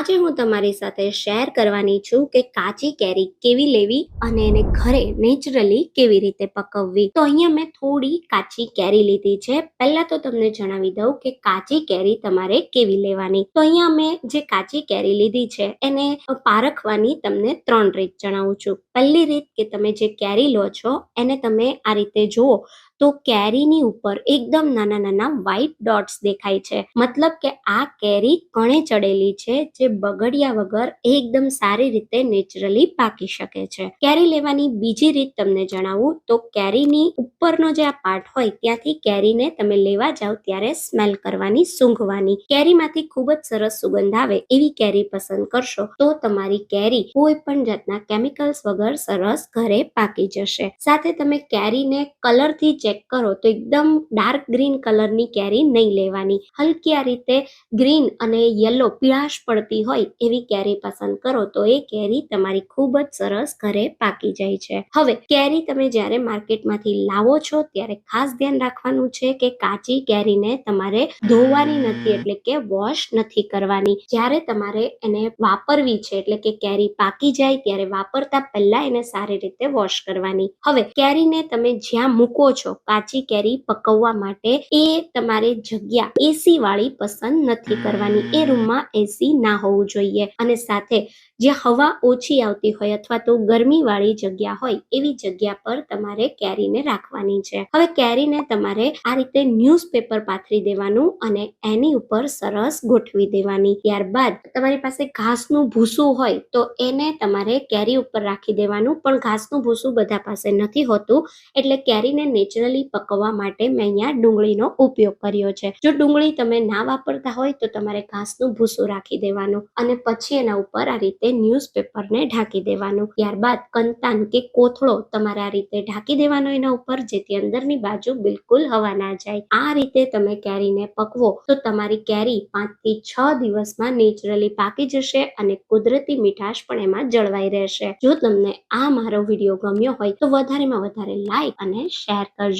આજે હું તમારી સાથે શેર કરવાની છું કે કાચી કેરી કેવી લેવી અને એને ઘરે નેચરલી કેવી રીતે પકવવી. તો અહીંયા મેં થોડી કાચી કેરી લીધી છે. પહેલા તો તમને જણાવી દઉં કે કાચી કેરી તમારે કેવી લેવાની. તો અહીંયા મેં જે કાચી કેરી લીધી છે, એને પારખવાની તમને ત્રણ રીત જણાવું છું. પહેલી રીત કે તમે જે કેરી લો છો, એને તમે આ રીતે જુઓ. તો કેરીની ઉપર એકદમ નાના નાના વ્હાઈટ ડોટ્સ દેખાય છે. મતલબ કે આ કેરી કણે ચડેલી છે, જે બગડ્યા વગર એકદમ સારી રીતે નેચરલી પાકી શકે છે. કેરી લેવાની બીજી રીત તમને જણાવું, તો કેરીની ઉપરનો જે આ પાર્ટ હોય, ત્યાંથી કેરીને તમે લેવા જાઓ ત્યારે સ્મેલ કરવાની, સૂંઘવાની. કેરીમાંથી ખૂબ જ સરસ સુગંધ આવે એવી કેરી પસંદ કરશો, તો તમારી કેરી કોઈ પણ જાતના કેમિકલ્સ વગર સરસ ઘરે પાકી જશે. સાથે તમે કેરીને કલરથી ચેક કરો તો એકદમ ડાર્ક ગ્રીન કલરની કેરી નહીં લેવાની. હલકી આ રીતે ગ્રીન અને યલો પીળાશ પડતી હોય એવી કેરી પસંદ કરો તો એ કેરી તમારી ખૂબ જ સરસ ઘરે પાકી જાય છે. હવે કેરી તમે જ્યારે માર્કેટમાંથી લાવો છો ત્યારે ખાસ ધ્યાન રાખવાનું છે કે કાચી કેરીને તમારે ધોવાની નથી એટલે કે વોશ નથી કરવાની. જ્યારે તમારે એને વાપરવી છે એટલે કે કેરી પાકી જાય ત્યારે વાપરતા પહેલા એને સારી રીતે વોશ કરવાની. હવે કેરીને તમે જ્યાં મૂકો છો કાચી કેરી પકવવા માટે એ તમારે જગ્યા એસી વાળી પસંદ નથી કરવાની. એ રૂમમાં એસી ના હોવું જોઈએ. અને સાથે જે હવા ઓછી આવતી હોય અથવા તો ગરમીવાળી જગ્યા હોય, એવી જગ્યા પર તમારે કેરીને રાખવાની છે. હવે કેરીને તમારે આ રીતે ન્યૂઝપેપર પાથરી દેવાનું અને એની ઉપર સરસ ગોઠવી દેવાની. ત્યારબાદ તમારી પાસે ઘાસનું ભૂસું હોય, તો એને તમારે કેરી ઉપર રાખી દેવાનું. પણ ઘાસનું ભૂસું બધા પાસે નથી હોતું, એટલે કેરીને નેચરલી પકવવા માટે મેં અહીંયા ડુંગળીનો ઉપયોગ કર્યો છે. જો ડુંગળી તમે ના વાપરતા હોય, તો તમારે ઘાસનું ભૂસું રાખી દેવાનું અને પછી એના ઉપર આ ન્યૂઝપેપરને ઢાંકી દેવાનું. ત્યારબાદ કંતાન કે કોથળો તમારે આ રીતે ઢાંકી દેવાનો એના ઉપર, જેથી અંદરની બાજુ બિલકુલ હવા ના જાય. આ રીતે તમે કેરીને પકવો તો તમારી કેરી પાંચથી છ દિવસમાં નેચરલી પાકી જશે અને કુદરતી મીઠાશ પણ એમાં જળવાઈ રહેશે. જો તમને આ મારો વીડિયો ગમ્યો હોય તો વધારેમાં વધારે લાઈક અને શેર કરજો.